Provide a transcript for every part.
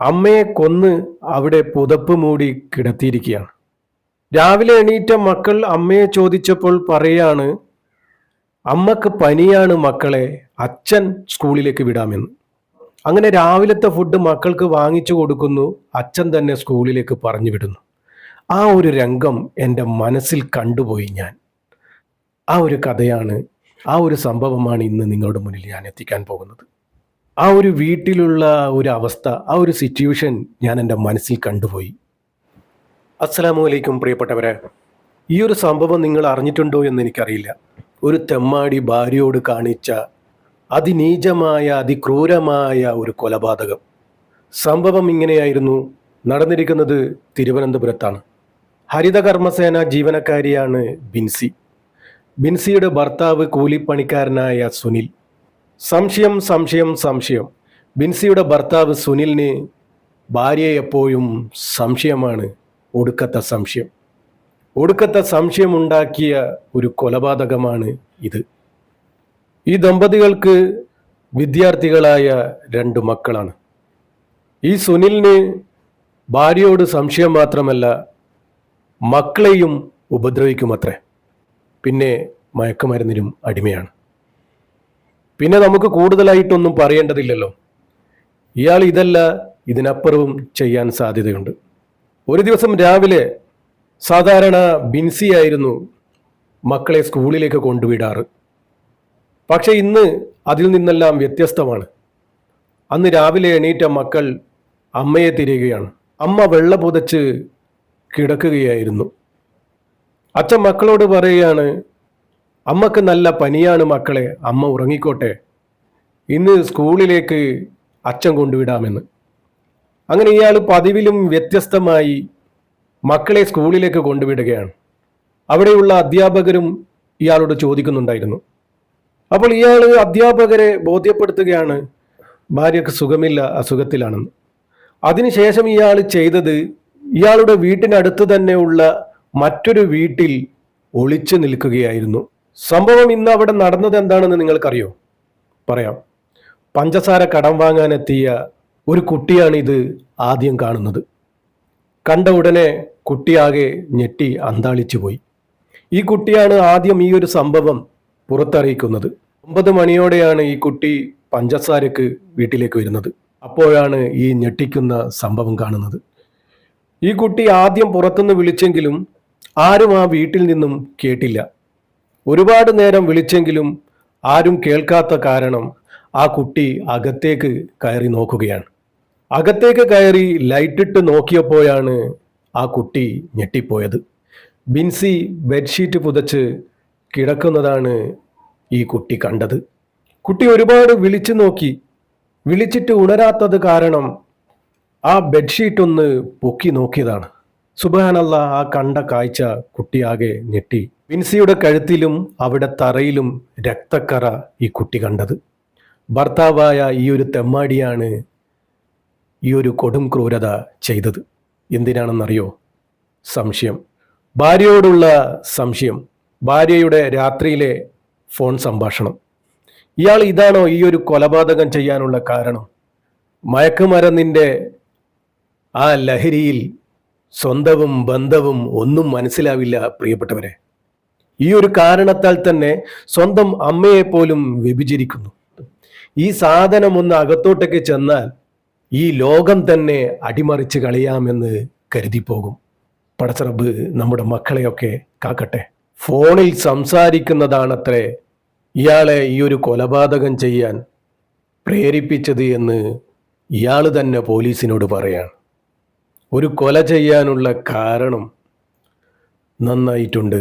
അമ്മയെ കൊന്ന് അവിടെ പുതപ്പ് മൂടി കിടത്തിയിരിക്കുകയാണ്. രാവിലെ എണീറ്റ മക്കൾ അമ്മയെ ചോദിച്ചപ്പോൾ പറയാണ് അമ്മയ്ക്ക് പനിയാണ് മക്കളെ അച്ഛൻ സ്കൂളിലേക്ക് വിടാമെന്ന്. അങ്ങനെ രാവിലത്തെ ഫുഡ് മക്കൾക്ക് വാങ്ങിച്ചു കൊടുക്കുന്നു അച്ഛൻ തന്നെ സ്കൂളിലേക്ക് പറഞ്ഞു വിടുന്നു. ആ ഒരു രംഗം എന്റെ മനസ്സിൽ കണ്ടുപോയി ഞാൻ. ആ ഒരു കഥയാണ് ആ ഒരു സംഭവമാണ് ഇന്ന് നിങ്ങളുടെ മുന്നിൽ ഞാൻ എത്തിക്കാൻ പോകുന്നത്. ആ ഒരു വീട്ടിലുള്ള ഒരു അവസ്ഥ ആ ഒരു സിറ്റുവേഷൻ ഞാൻ എന്റെ മനസ്സിൽ കണ്ടുപോയി. അസ്സലാമു അലൈക്കും പ്രിയപ്പെട്ടവരെ. ഈ ഒരു സംഭവം നിങ്ങൾ അറിഞ്ഞിട്ടുണ്ടോ എന്ന് എനിക്കറിയില്ല. ഒരു തെമ്മാടി ഭാര്യയോട് കാണിച്ച അതിനീചമായ അതിക്രൂരമായ ഒരു കൊലപാതകം. സംഭവം ഇങ്ങനെയായിരുന്നു. നടന്നിരിക്കുന്നത് തിരുവനന്തപുരത്താണ്. ഹരിതകർമ്മസേന ജീവനക്കാരിയാണ് ബിൻസി. ബിൻസിയുടെ ഭർത്താവ് കൂലിപ്പണിക്കാരനായ സുനിൽ. സംശയം സംശയം സംശയം. ബിൻസിയുടെ ഭർത്താവ് സുനിലിന് ഭാര്യ എപ്പോഴും സംശയമാണ്. ഒടുക്കത്തെ സംശയം. ഒടുക്കത്തെ സംശയമുണ്ടാക്കിയ ഒരു കൊലപാതകമാണ് ഇത്. ഈ ദമ്പതികൾക്ക് വിദ്യാർത്ഥികളായ രണ്ട് മക്കളാണ്. ഈ സുനിലിന് ഭാര്യയോട് സംശയം മാത്രമല്ല മക്കളെയും ഉപദ്രവിക്കുമത്രേ. പിന്നെ മയക്കുമരുന്നിനും അടിമയാണ്. പിന്നെ നമുക്ക് കൂടുതലായിട്ടൊന്നും പറയേണ്ടതില്ലല്ലോ. ഇയാൾ ഇതല്ല ഇതിനപ്പുറവും ചെയ്യാൻ സാധ്യതയുണ്ട്. ഒരു ദിവസം രാവിലെ സാധാരണ ബിൻസി ആയിരുന്നു മക്കളെ സ്കൂളിലേക്ക് കൊണ്ടുവിടാറ്. പക്ഷെ ഇന്ന് അതിൽ നിന്നെല്ലാം വ്യത്യസ്തമാണ്. അന്ന് രാവിലെ എണീറ്റ മക്കൾ അമ്മയെ തിരയുകയാണ്. അമ്മ വെള്ള പുതച്ച് കിടക്കുകയായിരുന്നു. അച്ഛൻ മക്കളോട് പറയുകയാണ് അമ്മയ്ക്ക് നല്ല പനിയാണ് മക്കളെ. അമ്മ ഉറങ്ങിക്കോട്ടെ. ഇന്ന് സ്കൂളിലേക്ക് അച്ഛൻ കൊണ്ടുവിടാമെന്ന്. അങ്ങനെ ഇയാൾ പതിവിലും വ്യത്യസ്തമായി മക്കളെ സ്കൂളിലേക്ക് കൊണ്ടുവിടുകയാണ്. അവിടെയുള്ള അധ്യാപകരും ഇയാളോട് ചോദിക്കുന്നുണ്ടായിരുന്നു. അപ്പോൾ ഇയാൾ അധ്യാപകരെ ബോധ്യപ്പെടുത്തുകയാണ് ഭാര്യക്ക് സുഖമില്ല അസുഖത്തിലാണെന്ന്. അതിനുശേഷം ഇയാൾ ചെയ്തത് ഇയാളുടെ വീട്ടിനടുത്ത് തന്നെയുള്ള മറ്റൊരു വീട്ടിൽ ഒളിച്ചു നിൽക്കുകയായിരുന്നു. സംഭവം ഇന്ന് അവിടെ നടന്നത് എന്താണെന്ന് നിങ്ങൾക്കറിയോ? പറയാം. പഞ്ചസാര കടം വാങ്ങാനെത്തിയ ഒരു കുട്ടിയാണ് ഇത് ആദ്യം കാണുന്നത്. കണ്ട ഉടനെ കുട്ടിയാകെ ഞെട്ടി അന്താളിച്ചു പോയി. ഈ കുട്ടിയാണ് ആദ്യം ഈ ഒരു സംഭവം പുറത്തറിയിക്കുന്നത്. ഒമ്പത് മണിയോടെയാണ് ഈ കുട്ടി പഞ്ചസാരക്ക് വീട്ടിലേക്ക് വരുന്നത്. അപ്പോഴാണ് ഈ ഞെട്ടിക്കുന്ന സംഭവം കാണുന്നത്. ഈ കുട്ടി ആദ്യം പുറത്തുനിന്ന് വിളിച്ചെങ്കിലും ആരും ആ വീട്ടിൽ നിന്നും കേട്ടില്ല. ഒരുപാട് നേരം വിളിച്ചെങ്കിലും ആരും കേൾക്കാത്ത കാരണം ആ കുട്ടി അകത്തേക്ക് കയറി നോക്കുകയാണ്. അകത്തേക്ക് കയറി ലൈറ്റിട്ട് നോക്കിയപ്പോഴാണ് ആ കുട്ടി ഞെട്ടിപ്പോയത്. ബിൻസി ബെഡ്ഷീറ്റ് പുതച്ച് കിടക്കുന്നതാണ് ഈ കുട്ടി കണ്ടത്. കുട്ടി ഒരുപാട് വിളിച്ചു നോക്കി. വിളിച്ചിട്ട് ഉണരാത്തത് കാരണം ആ ബെഡ്ഷീറ്റ് ഒന്ന് പൊക്കി നോക്കിയതാണ്. സുബാനല്ല ആ കണ്ട കാഴ്ച കുട്ടിയാകെ ഞെട്ടി. വിൻസിയുടെ കഴുത്തിലും അവിടെ തറയിലും രക്തക്കറ ഈ കുട്ടി കണ്ടത്. ഭർത്താവായ ഈ ഒരു തെമ്മാടിയാണ് ഈ ഒരു കൊടും ക്രൂരത ചെയ്തത്. എന്തിനാണെന്നറിയോ? സംശയം. ഭാര്യയോടുള്ള സംശയം. ഭാര്യയുടെ രാത്രിയിലെ ഫോൺ സംഭാഷണം. ഇയാൾ ഇതാണോ ഈ ഒരു കൊലപാതകം ചെയ്യാനുള്ള കാരണം? മയക്കുമരുന്നിന്റെ ആ ലഹരിയിൽ സ്വന്തവും ബന്ധവും ഒന്നും മനസ്സിലാവില്ല പ്രിയപ്പെട്ടവരെ. ഈ ഒരു കാരണത്താൽ തന്നെ സ്വന്തം അമ്മയെ പോലും വ്യഭിചരിക്കുന്നു. ഈ സാധനം ഒന്ന് അകത്തോട്ടേക്ക് ചെന്നാൽ ഈ ലോകം തന്നെ അടിമറിച്ച് കളയാമെന്ന് കരുതിപ്പോകും. പടച്ചറബ് നമ്മുടെ മക്കളെയൊക്കെ കാക്കട്ടെ. ഫോണിൽ സംസാരിക്കുന്നതാണത്രേ ഇയാളെ ഈ ഒരു കൊലപാതകം ചെയ്യാൻ പ്രേരിപ്പിച്ചത് എന്ന് ഇയാൾ തന്നെ പോലീസിനോട് പറയാണ്. ഒരു കൊല ചെയ്യാനുള്ള കാരണം നന്നായിട്ടുണ്ട്.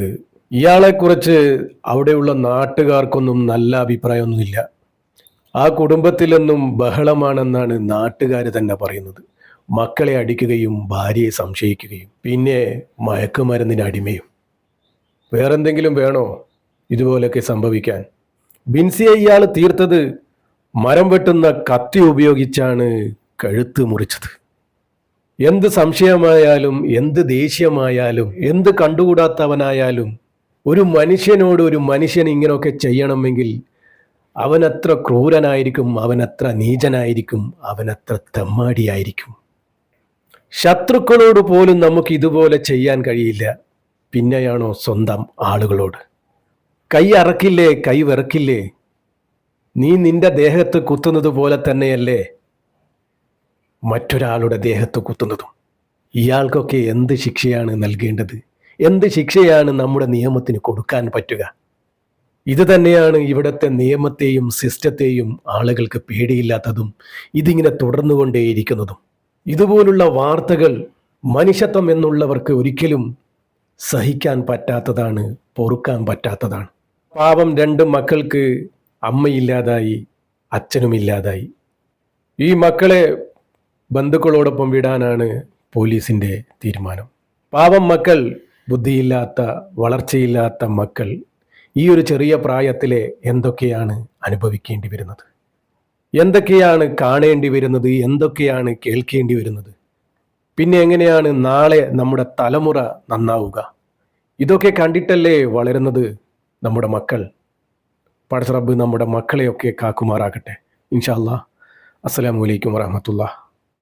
ഇയാളെക്കുറിച്ച് അവിടെയുള്ള നാട്ടുകാർക്കൊന്നും നല്ല അഭിപ്രായമൊന്നുമില്ല. ആ കുടുംബത്തിലൊന്നും ബഹളമാണെന്നാണ് നാട്ടുകാർ തന്നെ പറയുന്നത്. മക്കളെ അടിക്കുകയും ഭാര്യയെ സംശയിക്കുകയും പിന്നെ മയക്കുമരുന്നിന് അടിമയും. വേറെന്തെങ്കിലും വേണോ ഇതുപോലൊക്കെ സംഭവിക്കാൻ? ബിൻസിയെ ഇയാൾ തീർത്തത് മരം വെട്ടുന്ന കത്തി ഉപയോഗിച്ചാണ് കഴുത്ത് മുറിച്ചത്. എന്ത് സംശയമായാലും എന്ത് ദേഷ്യമായാലും എന്ത് കണ്ടുകൂടാത്തവനായാലും ഒരു മനുഷ്യനോട് ഒരു മനുഷ്യൻ ഇങ്ങനെയൊക്കെ ചെയ്യണമെങ്കിൽ അവനത്ര ക്രൂരനായിരിക്കും അവനത്ര നീചനായിരിക്കും അവനത്ര തെമ്മാടിയായിരിക്കും. ശത്രുക്കളോട് പോലും നമുക്ക് ഇതുപോലെ ചെയ്യാൻ കഴിയില്ല. പിന്നെയാണോ സ്വന്തം ആളുകളോട്? കൈ അറക്കില്ലേ കൈ വിറക്കില്ലേ? നീ നിന്റെ ദേഹത്ത് കുത്തുന്നത് പോലെ തന്നെയല്ലേ? മറ്റൊരാളുടെ ദേഹത്ത് കുത്തുന്നതും ഇയാൾക്കൊക്കെ എന്ത് ശിക്ഷയാണ് നൽകേണ്ടത്? എന്ത് ശിക്ഷയാണ് നമ്മുടെ നിയമത്തിന് കൊടുക്കാൻ പറ്റുക? ഇത് തന്നെയാണ് ഇവിടുത്തെ നിയമത്തെയും സിസ്റ്റത്തെയും ആളുകൾക്ക് പേടിയില്ലാത്തതും ഇതിങ്ങനെ തുടർന്നുകൊണ്ടേയിരിക്കുന്നതും. ഇതുപോലുള്ള വാർത്തകൾ മനുഷ്യത്വം എന്നുള്ളവർക്ക് ഒരിക്കലും സഹിക്കാൻ പറ്റാത്തതാണ് പൊറുക്കാൻ പറ്റാത്തതാണ്. പാപം രണ്ട് മക്കൾക്ക് അമ്മയില്ലാതായി അച്ഛനുമില്ലാതായി. ഈ മക്കളെ ബന്ധുക്കളോടൊപ്പം വിടാനാണ് പോലീസിന്റെ തീരുമാനം. പാവം മക്കൾ ബുദ്ധിയില്ലാത്ത വളർച്ചയില്ലാത്ത മക്കൾ ഈ ഒരു ചെറിയ പ്രായത്തിലെ എന്തൊക്കെയാണ് അനുഭവിക്കേണ്ടി വരുന്നത്? എന്തൊക്കെയാണ് കാണേണ്ടി വരുന്നത്? എന്തൊക്കെയാണ് കേൾക്കേണ്ടി വരുന്നത്? പിന്നെ എങ്ങനെയാണ് നാളെ നമ്മുടെ തലമുറ നന്നാവുക? ഇതൊക്കെ കണ്ടിട്ടല്ലേ വളരുന്നത് നമ്മുടെ മക്കൾ? പടച്ചറബ് നമ്മുടെ മക്കളെയൊക്കെ കാക്കുമാറാകട്ടെ. ഇൻഷാ അസ്സലാമലൈക്കും വറഹമത്തുള്ള